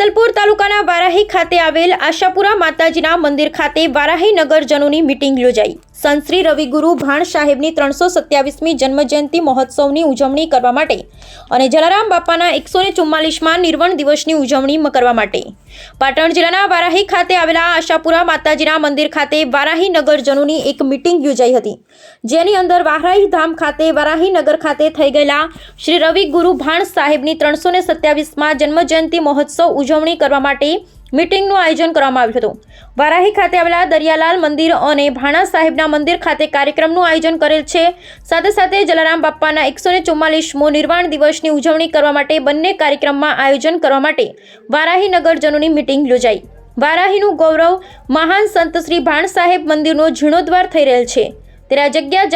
સાંતલપુર તાલુકાના વારાહી ખાતે આવેલ આશાપુરા માતાજીના મંદિર ખાતે વારાહી નગરજનોની મીટિંગ યોજાઈ. સંત શ્રી રવિગુરુ ભાણ સાહેબની ત્રણસો સત્યાવીસમી જન્મજયંતિ મહોત્સવની ઉજવણી કરવા માટે અને જલારામ બાપાના એકસો ને ચુમ્માલીસમાં નિર્વણ દિવસની ઉજવણી કરવા માટે. પાટણ જિલ્લાના વારાહી ખાતે આવેલા આશાપુરા માતાજીના મંદિર ખાતે વારાહી નગરજનોની એક મિટિંગ યોજાઈ હતી, જેની અંદર વારાહી ધામ ખાતે વારાહી નગર ખાતે થઈ ગયેલા શ્રી રવિ ગુરુ ભાણ સાહેબની ત્રણસો ને સત્યાવીસમાં જન્મજયંતિ મહોત્સવ ઉજવણી કરવા માટે મીટિંગનું આયોજન કરવામાં આવ્યું હતું. વારાહી ખાતે આવેલા દરિયાલાલ મંદિર અને ભાણા સાહેબના મંદિર ખાતે કાર્યક્રમનું આયોજન કરેલ છે. સાથે સાથે જલારામ બાપ્પાના એકસો ને ચુમ્માલીસમો નિર્વાણ દિવસની ઉજવણી કરવા માટે બંને કાર્યક્રમમાં આયોજન કરવા માટે વારાહી નગરજનોની મીટિંગ યોજાઈ. વારાહીનું ગૌરવ મહાન સંત શ્રી ભાણ સાહેબ મંદિરનો જીર્ણોદ્વાર થઈ રહેલ છે. ત્યારે આ જગ્યા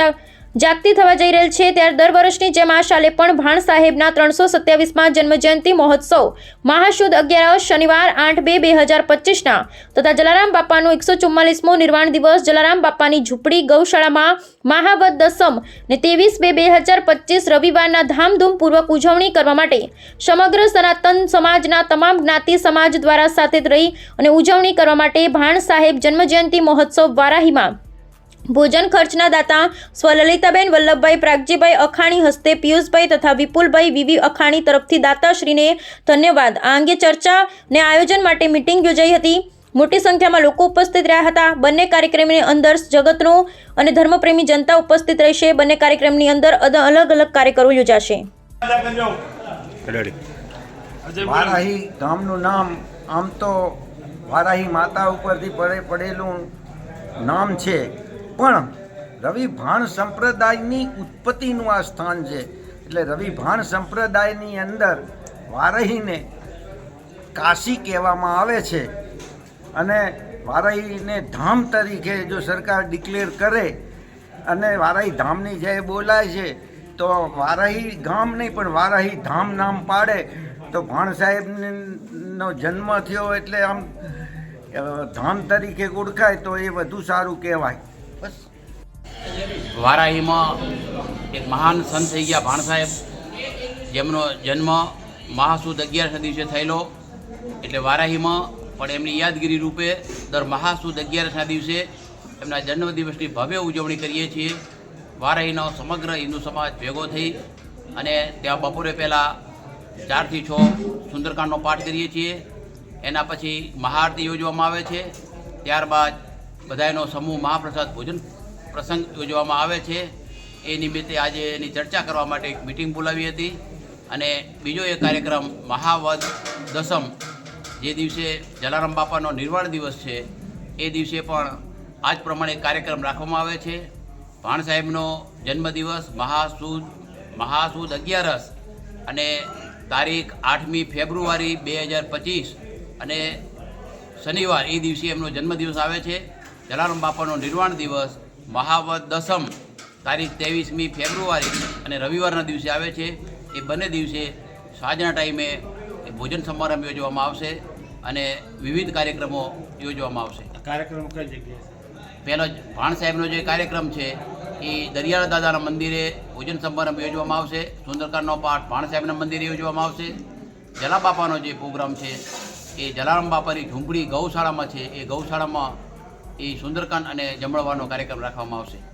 જાગતી થવા જઈ રહેલ છે ત્યારે દર વર્ષની જેમ આ સાલે પણ ભાણ સાહેબના ત્રણસો સત્યાવીસમાં જન્મજયંતિ મહોત્સવ. મહાશુદ અગિયાર શનિવાર આઠ બે બે હજાર પચીસના તથા જલારામ બાપાનો એકસો ચુમ્માલીસમો નિર્વાણ દિવસ જલારામ બાપાની ઝૂંપડી ગૌશાળામાં મહાવદ દસમ ને ત્રેવીસ બે બે હજાર પચીસ રવિવારના ધામધૂમપૂર્વક ઉજવણી કરવા માટે સમગ્ર સનાતન સમાજના તમામ જ્ઞાતિ સમાજ દ્વારા સાથે રહી અને ઉજવણી કરવા માટે ભાણ સાહેબ જન્મજયંતિ મહોત્સવ વારાહીમાં ભોજન ખર્ચના દાતા સ્વલલિતાબેન વલ્લભભાઈ પ્રાગજીભાઈ અખાણી હસ્તે પિયુષભાઈ તથા વિપુલભાઈ વિવી અખાણી તરફથી દાતાશ્રીને ધન્યવાદ. આ અંગે ચર્ચા ને આયોજન માટે મિટિંગ યોજાઈ હતી. મોટી સંખ્યામાં લોકો ઉપસ્થિત રહ્યા હતા. બંને કાર્યક્રમની અંદર જગતનો અને ધર્મપ્રેમી જનતા ઉપસ્થિત રહેશે. બંને કાર્યક્રમની અંદર અદ- અલગ અલગ કાર્યક્રમો યોજાશે. વારાહી ગામનું નામ આમ તો વારાહી માતા ઉપરથી પડે પડેલું નામ છે. પણ રવિ ભાણ સંપ્રદાયની ઉત્પત્તિનું આ સ્થાન છે. એટલે રવિ ભાણ સંપ્રદાયની અંદર વારહીને કાશી કહેવામાં આવે છે. અને વારાહીને ધામ તરીકે જો સરકાર ડિક્લેર કરે અને વારાહી ધામની જે બોલાય છે, તો વારાહી ગામ નહીં, પણ વારાહી ધામ નામ પાડે. તો ભાણ સાહેબનો જન્મ થયો એટલે આમ ધામ તરીકે ઓળખાય તો એ વધુ સારું કહેવાય. બસ. વારાહીમાં એક મહાન સંત થઈ ગયા ભાણ સાહેબ. જેમનો જન્મ મહાસુદ અગિયારસના દિવસે થયેલો. એટલે વારાહીમાં પણ એમની યાદગીરી રૂપે દર મહાસુદ અગિયારસના દિવસે એમના જન્મદિવસની ભવ્ય ઉજવણી કરીએ છીએ. વારાહીનો સમગ્ર હિન્દુ સમાજ ભેગો થઈ અને ત્યાં બપોરે પહેલાં ચારથી છ સુંદરકાંડનો પાઠ કરીએ છીએ. એના પછી મહાઆરતી યોજવામાં આવે છે. ત્યારબાદ બધાયનો સમૂહ મહાપ્રસાદ ભોજન પ્રસંગ યોજવામાં આવે છે. એ નિમિત્તે આજે એની ચર્ચા કરવા માટે એક મિટિંગ બોલાવી હતી અને બીજો એ કાર્યક્રમ મહાવદ દસમ, જે દિવસે જલારામ બાપાનો નિર્વાણ દિવસ છે, એ દિવસે પણ આજ પ્રમાણે કાર્યક્રમ રાખવામાં આવે છે. ભાણ સાહેબનો જન્મદિવસ, મહાસુદ મહાસુદ અગિયારસ અને તારીખ આઠમી ફેબ્રુઆરી બે હજાર પચીસ અને શનિવાર, એ દિવસે એમનો જન્મદિવસ આવે છે. જલારામ બાપાનો નિર્વાણ દિવસ મહાવત દસમ તારીખ ત્રેવીસમી ફેબ્રુઆરી અને રવિવારના દિવસે આવે છે. એ બંને દિવસે સાંજના ટાઈમે એ ભોજન સમારંભ યોજવામાં આવશે અને વિવિધ કાર્યક્રમો યોજવામાં આવશે. કાર્યક્રમ કઈ જગ્યાએ પહેલો જ ભાણ સાહેબનો જે કાર્યક્રમ છે એ દરિયાળ દાદાના મંદિરે ભોજન સમારંભ યોજવામાં આવશે. સુંદરકાંડનો પાઠ ભાણ સાહેબના મંદિરે યોજવામાં આવશે. જલા બાપાનો જે પ્રોગ્રામ છે એ જલારામ બાપાની ઝૂંપડી ગૌશાળામાં છે. એ ગૌશાળામાં એ સુંદરકાંડ અને જમણવાનો કાર્યક્રમ રાખવામાં આવશે.